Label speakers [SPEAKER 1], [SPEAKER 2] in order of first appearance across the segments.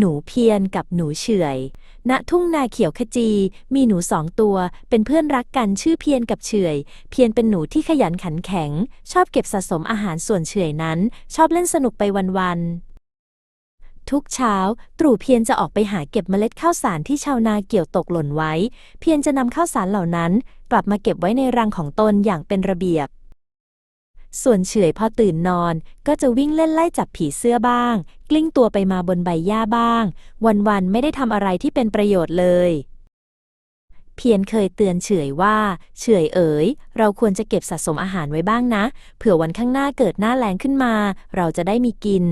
[SPEAKER 1] หนูเพียนกับหนูเฉยณทุ่งนาเขียวขจี มีหนูสองตัว เป็นเพื่อนรักกันชื่อเพียนกับเฉยเพียนเป็นหนูที่ขยันขันแข็ง ชอบเก็บสะสมอาหารส่วนเฉยนั้น ชอบเล่นสนุกไปวันๆทุกเช้า ตรู่เพียนจะออกไปหาเก็บเมล็ดข้าวสารที่ชาวนาเกี่ยวตกหล่นไว้ เพียนจะนำข้าวสารเหล่านั้น กลับมาเก็บไว้ในรังของตนอย่างเป็นระเบียบ ส่วนเฉยพอตื่นนอน ก็จะวิ่งเล่นไล่จับผีเสื้อบ้าง กลิ้งตัวไปมาบนใบหญ้าบ้าง วันๆไม่ได้ทำอะไรที่เป็นประโยชน์เลย เพียนเคยเตือนเฉยว่า เฉยเอ๋ย เราควรจะเก็บสะสมอาหารไว้บ้างนะ เผื่อวันข้างหน้าเกิดหน้าแล้งขึ้นมา เราจะได้มีกิน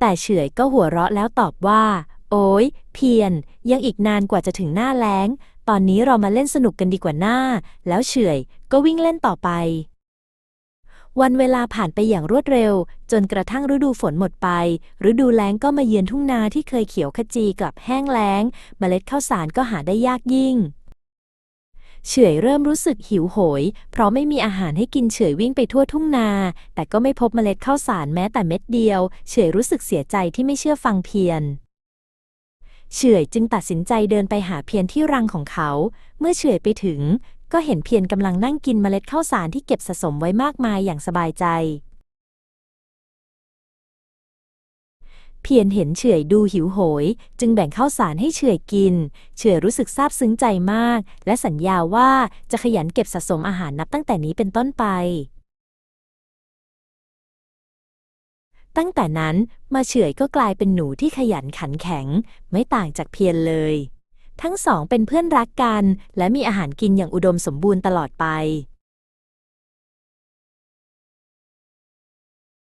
[SPEAKER 1] แต่เฉยก็หัวเราะแล้วตอบว่า โอ้ยเพียน ยังอีกนานกว่าจะถึงหน้าแล้งตอนนี้เรามาเล่นสนุกกันดีกว่าหน้า แล้วเฉยก็วิ่งเล่นต่อไป วันเวลาผ่านไปอย่างรวดเร็ว จนกระทั่งฤดูฝนหมดไป ฤดูแล้งก็มาเยือนทุ่งนาที่เคยเขียวขจีกลับแห้งแล้งเมล็ดข้าวสารก็หาได้ยากยิ่ง เฉยเริ่มรู้สึกหิวโหย เพราะไม่มีอาหารให้กินเฉยวิ่งไปทั่วทุ่งนา แต่ก็ไม่พบเมล็ดข้าวสารแม้แต่เม็ดเดียว เฉยรู้สึกเสียใจที่ไม่เชื่อฟังเพียรเฉยจึงตัดสินใจเดินไปหาเพียรที่รังของเขา เมื่อเฉยไปถึง ก็เห็นเพียรกำลังนั่งกินเมล็ดข้าวสารที่เก็บสะสมไว้มากมายอย่างสบายใจ เพียรเห็นเฉยดูหิวโหย จึงแบ่งข้าวสารให้เฉยกิน เฉยรู้สึกซาบซึ้งใจมาก และสัญญาว่าจะขยันเก็บสะสมอาหารนับตั้งแต่นี้เป็นต้นไปตั้งแต่นั้นมาเฉยก็กลายเป็นหนูที่ขยันขันแข็ง ไม่ต่างจากเพียรเลย ทั้งสองเป็นเพื่อนรักกัน และมีอาหารกินอย่างอุดมสมบูรณ์ตลอดไป